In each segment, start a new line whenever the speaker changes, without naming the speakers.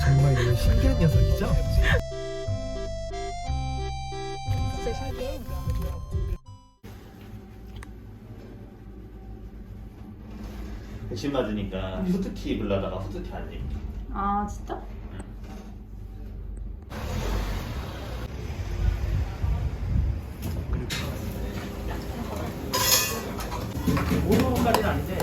정말 이거 신기한 녀석이죠?
진짜 신기해.
백신 맞으니까 후드티 입으려다가 후드티 안 입.
아 진짜?
오도까지는 아닌데.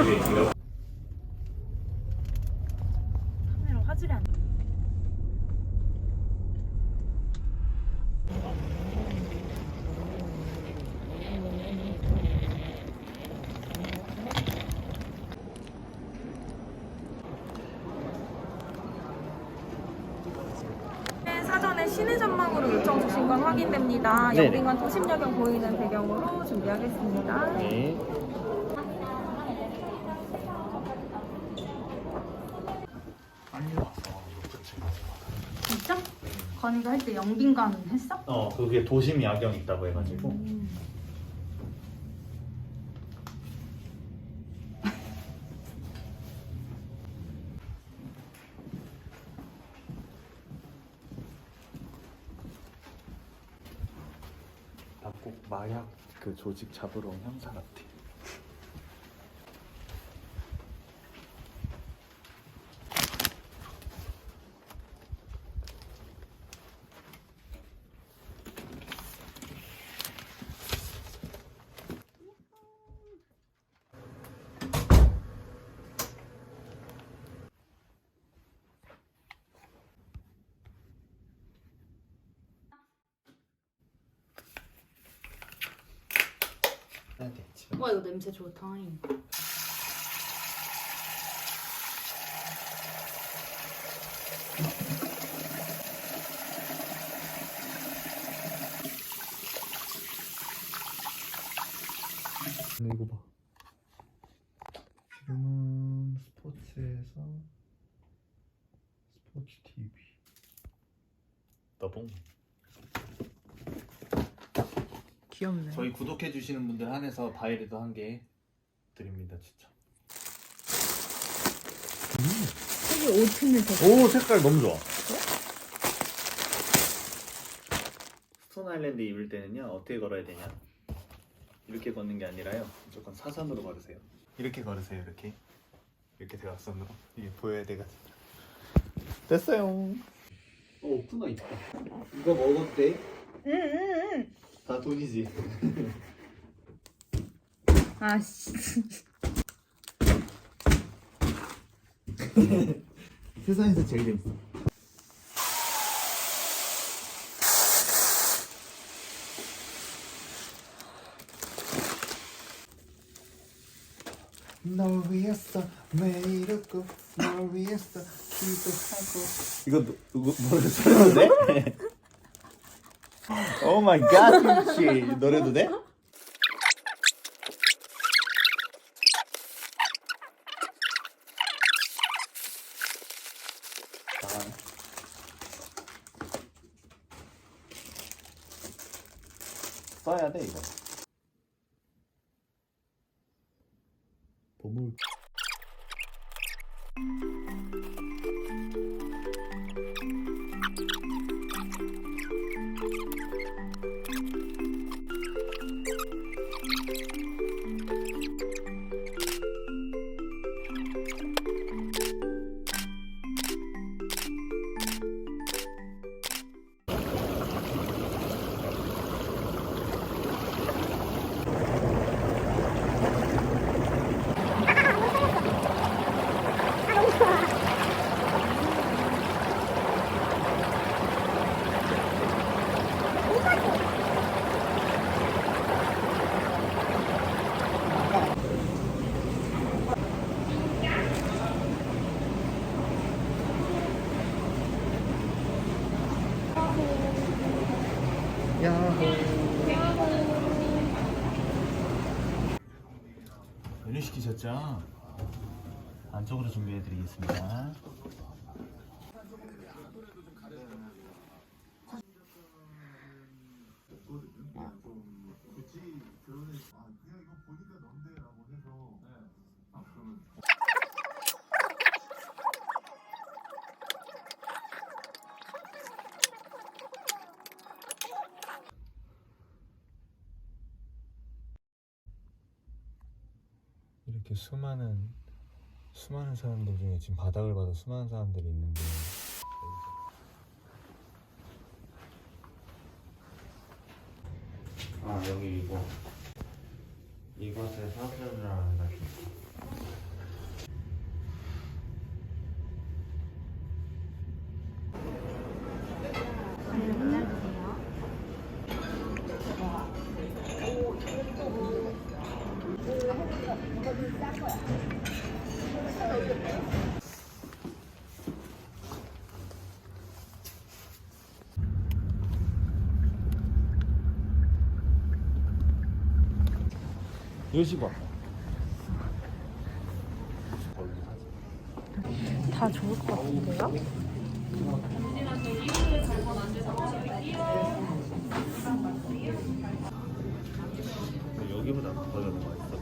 카메라 화질이 안. 네, 사전에 시내 전망으로 요청 주신 건 확인됩니다.
네네.
영빈관 도심야경 보이는 배경으로 준비하겠습니다.
네.
빨리 왔어.
진짜? 건이가 할 때 영빈관 했어?
어, 그게 도심 야경 있다고 해가지고. 나 꼭 마약 그 조직 잡으러 온 형사 같아.
와 이거 냄새 좋다.
근데 이거 봐. 지금은 스포츠에서 스포츠 TV.
너봉.
귀엽네.
저희 구독해 주시는 분들 한해서 바이레도 한 개 드립니다, 진짜.
색이 오트는
되오 색깔 너무 좋아.
스톤 아일랜드 입을 때는요 어떻게 걸어야 되냐 이렇게 걷는 게 아니라요 무조건 사선으로 걸으세요 이렇게 걸으세요 이렇게 이렇게 대각선으로 이게 보여야 돼가지고 됐어요 오 오프너 있다 이거 먹어도 돼?
응응응.
다 돈이지
아씨.
세상에서 제일 재밌어 널 위해서 매일 웃고 널 위해서 기도하고 이거 노래 들었는데? 오 마이 갓 김치 노래도 돼? 아. 써야 돼 이거 메뉴 시키셨죠? 안쪽으로 준비해드리겠습니다. 이렇게 수많은 수많은 사람들 중에 지금 바닥을 봐도 수많은 사람들이 있는데.
아 여기 이거. 이것에 사슬을 한다
안내
10시 반.
다 좋을 것 같은데요?
여기보다 더 맛있어.